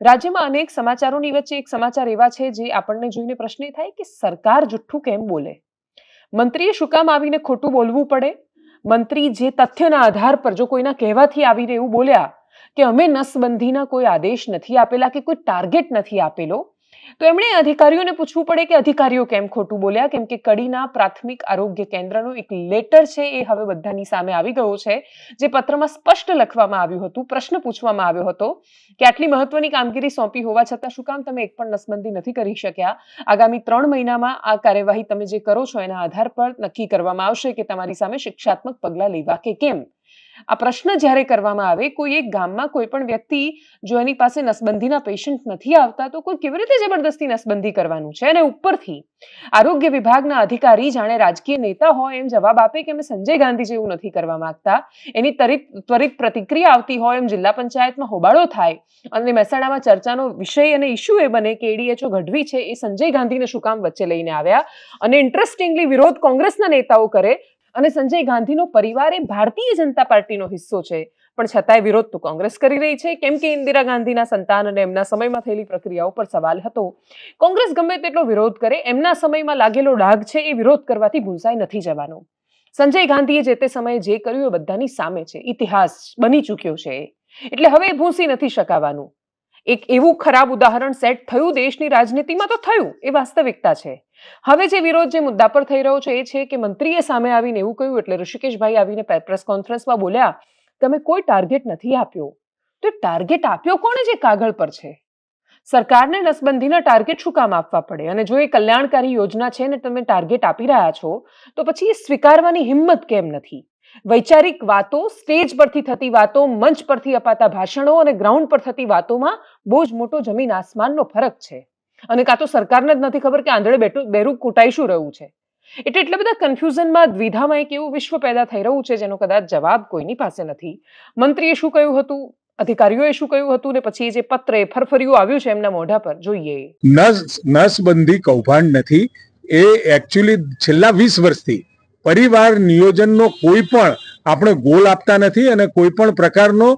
રાજ્યમાં અનેક સમાચારોની વચ્ચે એક સમાચાર એવા છે જે આપણને જોઈને પ્રશ્ન થાય કે સરકાર જુઠ્ઠું કેમ બોલે? મંત્રીએ શું કામ આવીને ખોટું બોલવું પડે? મંત્રી જે તથ્યના આધાર પર જો કોઈના કહેવાથી આવીને એવું બોલ્યા કે અમે નસબંધીના કોઈ આદેશ નથી આપેલા કે કોઈ ટાર્ગેટ નથી આપેલો તો એમણે અધિકારીઓને પૂછવું પડે કે અધિકારીઓ કેમ ખોટું બોલ્યા? કેમ કે કડીના પ્રાથમિક આરોગ્ય કેન્દ્રનો એક લેટર છે એ હવે બધાની સામે આવી ગયો છે, જે પત્રમાં સ્પષ્ટ લખવામાં આવ્યું હતું, પ્રશ્ન પૂછવામાં આવ્યો હતો કે આટલી મહત્વની કામગીરી સોંપી હોવા છતાં શું કામ તમે એક પણ નસબંધી નથી કરી શક્યા? આગામી ત્રણ મહિનામાં આ કાર્યવાહી તમે જે કરો છો એના આધાર પર નક્કી કરવામાં આવશે કે તમારી સામે શિક્ષાત્મક પગલાં લેવા કે કેમ? આ પ્રશ્ન જ્યારે કરવામાં આવે, કોઈ એક ગામમાં કોઈ પણ વ્યક્તિ જો એની પાસે નસબંધીના પેશન્ટ નથી આવતા, તો કોઈ કેવી રીતે જબરદસ્તી નસબંધી કરવાનું છે? અને ઉપરથી, આરોગ્ય વિભાગના અધિકારી જાણે રાજકીય નેતા હોય, એમ જવાબ આપે કે અમે સંજય ગાંધી જેવું નથી કરવા માંગતા. એની ત્વરિત પ્રતિક્રિયા આવતી હોય, એમ જિલ્લા પંચાયતમાં હોબાળો થાય, અને મહેસાણામાં ચર્ચાનો વિષય અને ઇસ્યુ એ બને કે એડીએચઓ ગઢવી છે, એ સંજય ગાંધીને શું કામ વચ્ચે લઈને આવ્યા? અને ઇન્ટરેસ્ટિંગલી વિરોધ કોંગ્રેસના નેતાઓ કરે અને સંજય ગાંધીનો પરિવાર એ ભારતીય જનતા પાર્ટીનો હિસ્સો છે. પણ છતાંય વિરોધ તો કોંગ્રેસ કરી રહી છે. કેમ કે ઇન્દિરા ગાંધીના સંતાન અને એમના સમયમાં થયેલી પ્રક્રિયાઓ પર સવાલ હતો. કોંગ્રેસ ગમે તેટલો વિરોધ કરે, એમના સમયમાં લાગેલો ડાઘ છે એ વિરોધ કરવાથી ભૂંસાઈ નથી જવાનો. સંજય ગાંધીએ જે તે સમયે જે કર્યું એ બધાની સામે છે. ઇતિહાસ બની ચૂક્યો છે. એટલે હવે ભૂંસી નથી શકાવાનું. એક એવું ખરાબ ઉદાહરણ સેટ થયું દેશની રાજનીતિમાં તો થયું, એ વાસ્તવિકતા છે. હવે જે વિરોધ જે મુદ્દા પર થઈ રહ્યો છે એ છે કે મંત્રીએ સામે આવીને એવું કહ્યું, એટલે ઋષિકેશભાઈ આવીને પ્રેસ કોન્ફરન્સમાં બોલ્યા, તમે કોઈ ટાર્ગેટ નથી આપ્યો. તો ટાર્ગેટ આપ્યો કોણે જે કાગળ પર છે? સરકારને નસબંધીના ટાર્ગેટ શું કામ આપવા પડે? અને જો એ કલ્યાણકારી યોજના છે ને તમે ટાર્ગેટ આપી રહ્યા છો, તો પછી એ સ્વીકારવાની હિંમત કેમ નથી? વૈચારિક વાતો, સ્ટેજ પરથી થતી વાતો, મંચ પરથી અપાતા ભાષણો અને ગ્રાઉન્ડ પર થતી વાતોમાં બહુ જ મોટો જમીન આસમાનનો ફરક છે. અને કાં તો સરકારને જ નથી ખબર કે આંધળે બેઠું, બેરું કૂટાઈ શું રહ્યું છે. એટલે એટલા બધા કન્ફ્યુઝનમાં, દ્વિધામાં એક એવું વિશ્વ પેદા થઈ રહ્યું છે, જેનો કદાચ જવાબ કોઈની પાસે નથી. મંત્રીએ શું કહ્યું હતું? અધિકારીઓએ શું કહ્યું હતું? ને પછી જે પત્ર એ ફરફર્યું આવ્યું છે એમના મોઢા પર, જોઈએ. નસ, નસબંધી કૌભાંડ નથી. એ એકચ્યુઅલી છેલ્લા વીસ વર્ષથી પરિવાર નિયોજનનો કોઈ પણ આપણે ગોલ આપતા નથી અને કોઈ પણ પ્રકારનો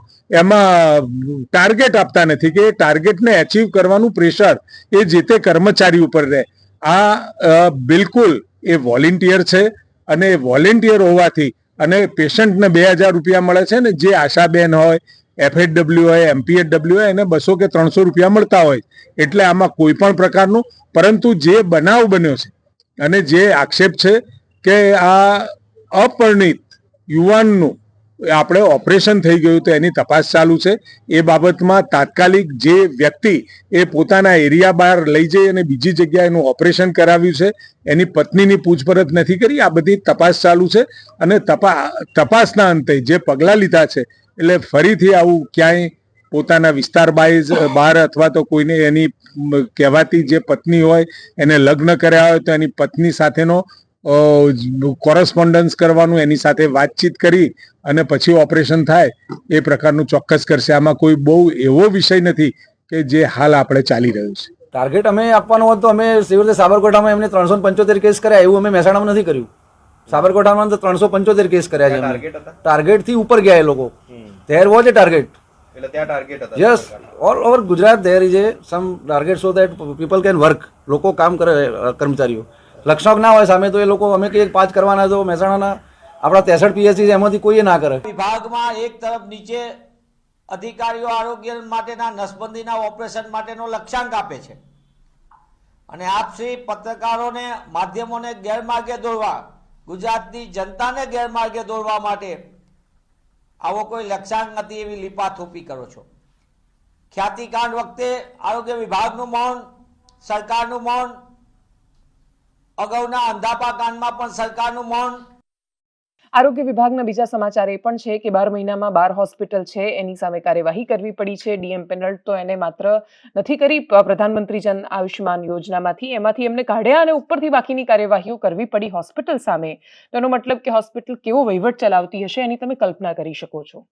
એમાં ટાર્ગેટ આપતા નથી કે એ ટાર્ગેટને એચીવ કરવાનું પ્રેશર એ જે તે કર્મચારી ઉપર રહે. આ બિલકુલ એ વોલેન્ટિયર છે અને એ વોલેન્ટિયર હોવાથી અને પેશન્ટને બે હજાર રૂપિયા મળે છે ને જે આશાબેન હોય એફએચડબલ્યુ હોય એમપીએચડબલ્યુ હોય એને બસો કે ત્રણસો રૂપિયા મળતા હોય. એટલે આમાં કોઈ પણ પ્રકારનું, પરંતુ જે બનાવ બન્યો છે અને જે આક્ષેપ છે કે આ અપરિણિત યુવાનનું આપણે ઓપરેશન થઈ ગયું તો એની તપાસ ચાલુ છે. એ બાબતમાં તાત્કાલિક જે વ્યક્તિ એ પોતાના એરિયા બહાર લઈ જઈ અને બીજી જગ્યાએ એનું ઓપરેશન કરાવ્યું છે, એની પત્નીની પૂછપરછ નથી કરી, આ બધી તપાસ ચાલુ છે અને તપા, તપાસના અંતે જે પગલાં લીધા છે, એટલે ફરીથી આવું ક્યાંય પોતાના વિસ્તાર બાઈઝ બહાર અથવા તો કોઈને એની કહેવાતી જે પત્ની હોય, એને લગ્ન કર્યા હોય તો એની પત્ની સાથેનો કોરસ્પોન્ડન્સ કરવાનું એની સાથે વાતચીત કરી અને પછી ઓપરેશન થાય એ પ્રકારનું ચોક્કસ કરશે. આમાં કોઈ બહુ એવો વિષય નથી કે જે હાલ આપણે ચાલી રહ્યું છે. ટાર્ગેટ અમે આપવાનો હોત તો અમે સિવિલ રીતે સાબરકાંઠામાં એમને ત્રણસો પંચોતેર કેસ કર્યા એવું અમે મહેસાણામાં નથી કર્યું. સાબરકોટામાં તો ત્રણસો પંચોતેર કેસ કર્યા છે ટાર્ગેટથી ઉપર ગયા એ લોકો. ધેર વોઝ એ ટાર્ગેટ એટલે ત્યાં ટાર્ગેટ હતા yes all over Gujarat there is a some target so that people can work લોકો કામ કરે કર્મચારીઓ. લક્ષણક ના હોય સામે તો એ લોકો અમે કહીએ પાંચ કરવાના તો મહેસાણાના. આપણા ત્રેસઠ પીએસસી એમાંથી કોઈ ના કરે. વિભાગમાં એક તરફ નીચે અધિકારીઓ આરોગ્ય માટેના, નસબંધીના ઓપરેશન માટેનો લક્ષ્યાંક આપે છે. અને આપશ્રી પત્રકારોને, માધ્યમોને ગેરમાર્ગે દોરવા, ગુજરાતની જનતાને ગેરમાર્ગે દોરવા માટે આવો કોઈ લક્ષ્યાંક નથી એવી લીપાથોપી કરો છો. ખ્યાતિકાંડ વખતે આરોગ્ય વિભાગનું મૌન, સરકારનું મૌન અગાઉના અંધાપા કાંડમાં પણ સરકારનું મૌન. આરોગ્ય વિભાગના બીજા સમાચાર એ પણ છે કે બાર મહિનામાં બાર હોસ્પિટલ છે, એની સામે કાર્યવાહી કરવી પડી છે. ડીએમ પેનલ તો એને માત્ર નથી કરી પ્રધાનમંત્રી જન આયુષ્યમાન યોજનામાંથી. એમાંથી એમને કાઢ્યા અને ઉપરથી બાકીની કાર્યવાહીઓ કરવી પડી હોસ્પિટલ સામે. તો એનો મતલબ કે હોસ્પિટલ કેવો વહીવટ ચલાવતી હશે એની તમે કલ્પના કરી શકો છો.